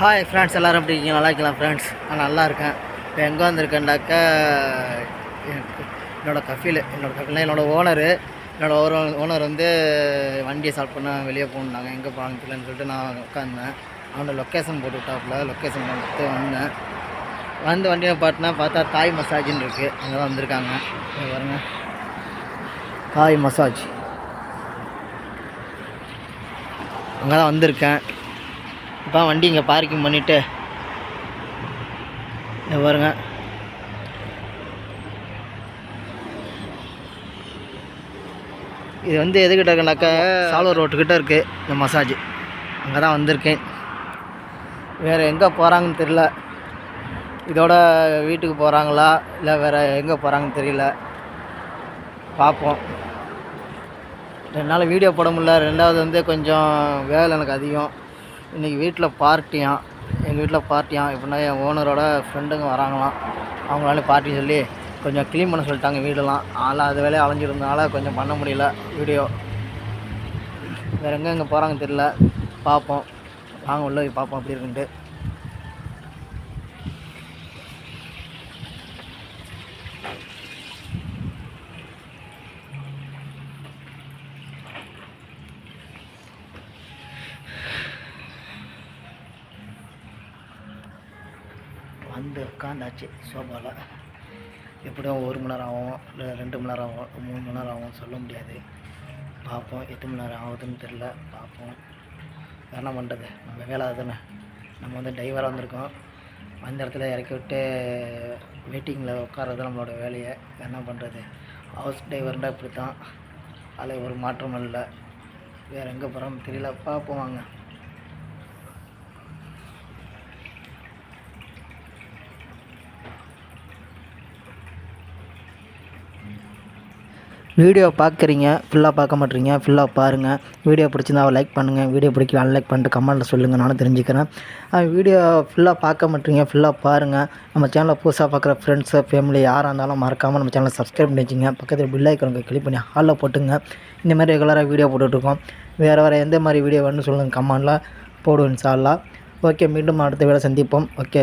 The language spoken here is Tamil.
ஹாய் ஃப்ரெண்ட்ஸ் எல்லோரும் எப்படி இருக்கீங்க? நல்லா இருக்கலாம் ஃப்ரெண்ட்ஸ் நான் நல்லா இருக்கேன். இப்போ எங்கே வந்திருக்கேன்டாக்கா என்னோடய கஃபீல் என்னோடய கஃபீல் என்னோடய ஓனரு என்னோட ஓர ஓனர் வந்து வண்டியை சால்வ் பண்ண வெளியே போகணுன்னாங்க எங்கே போகலான்னு தெரியலன்னு சொல்லிட்டு நான் உட்காந்தேன் அவனோட லொக்கேஷன் போட்டு விட்டாப்புல லொக்கேஷன் பார்த்து வந்தேன். வந்து வண்டியை பாட்டினா பார்த்தா தாய் மசாஜ்னு இருக்குது அங்கே தான் வந்திருக்காங்க. பாருங்க. தாய் மசாஜ் அங்கே தான் வந்திருக்கேன். இப்போ வண்டி இங்கே பார்க்கிங் பண்ணிவிட்டு பாருங்க. இது வந்து எதுக்கிட்ட இருக்குனாக்கா சாலூர் ரோட்டுக்கிட்ட இருக்குது இந்த மசாஜ் அங்கே தான் வந்திருக்கேன். வேறு எங்கே போகிறாங்கன்னு தெரியல. இதோட வீட்டுக்கு போகிறாங்களா இல்லை வேறு எங்கே போகிறாங்கன்னு தெரியல. பார்ப்போம் ரெண்டு நாள் வீடியோ போட முடியல. ரெண்டாவது வந்து கொஞ்சம் வேலை எனக்கு அதிகம். இன்றைக்கி வீட்டில் பார்ட்டியாம். எங்கள் வீட்டில் பார்ட்டியாம். எப்படின்னா என் ஓனரோட ஃப்ரெண்டுங்க வராங்களாம். அவங்களால பார்ட்டி சொல்லி கொஞ்சம் க்ளீன் பண்ண சொல்லிட்டாங்க வீடெல்லாம். ஆளாக அது வேலையை அலைஞ்சிருந்தனால கொஞ்சம் பண்ண முடியல வீடியோ. வேறு எங்கே எங்கே போகிறாங்கன்னு தெரியல. பார்ப்போம். வாங்க உள்ள போய் பார்ப்போம். அப்படி இருக்குன்ட்டு வந்து உட்காந்தாச்சு சோஃபாவில் எப்படியும் ஒரு மணி நேரம் ஆகும் இல்லை ரெண்டு மணி நேரம் ஆகும் மூணு மணி நேரம் ஆகும் சொல்ல முடியாது. பார்ப்போம் எத்தனை மணி நேரம் ஆகுதுன்னு தெரில பார்ப்போம். என்ன பண்ணுறது நம்ம வேலை தானே நம்ம வந்து டிரைவராக வந்திருக்கோம் அந்த இடத்துல இறக்கி விட்டு வெயிட்டிங்கில் உட்கார்றது நம்மளோட வேலையை. என்ன பண்ணுறது ஹவுஸ் டிரைவர்னால் இப்படி தான் அதில் ஒரு மாற்றமும் இல்லை. வேறு எங்கே போகிறோம் தெரியல. பார்ப்போம் வாங்க. வீடியோ பார்க்குறீங்க ஃபுல்லாக பார்க்க மாட்டீங்க ஃபுல்லாக பாருங்கள் வீடியோ பிடிச்சிருந்தா லைக் பண்ணுங்கள் வீடியோ பிடிக்கல அன்லைக் பண்ணிட்டு கமெண்ட்டில் சொல்லுங்கள் நானும் தெரிஞ்சுக்கிறேன். வீடியோ ஃபுல்லாக பார்க்க மாட்டீங்க ஃபுல்லாக பாருங்கள் நம்ம சேனலை புதுசாக பார்க்குற ஃப்ரெண்ட்ஸு ஃபேமிலி யாராக இருந்தாலும் மறக்காமல் நம்ம சேனலை சப்ஸ்கிரைப் பண்ணி வச்சுங்க. பக்கத்தில் பில் ஐக்கனுக்கு கிளிக் பண்ணி ஹாலில் போட்டுங்க. இந்த மாதிரி ரெகுலராக வீடியோ போட்டுட்ருக்கோம் வேறு வேறு எந்த மாதிரி வீடியோ வேணும்னு சொல்லுங்கள் கமெண்டில் போடுவேன் சார்லாம் ஓகே மீண்டும் அடுத்த வேலை சந்திப்போம். ஓகே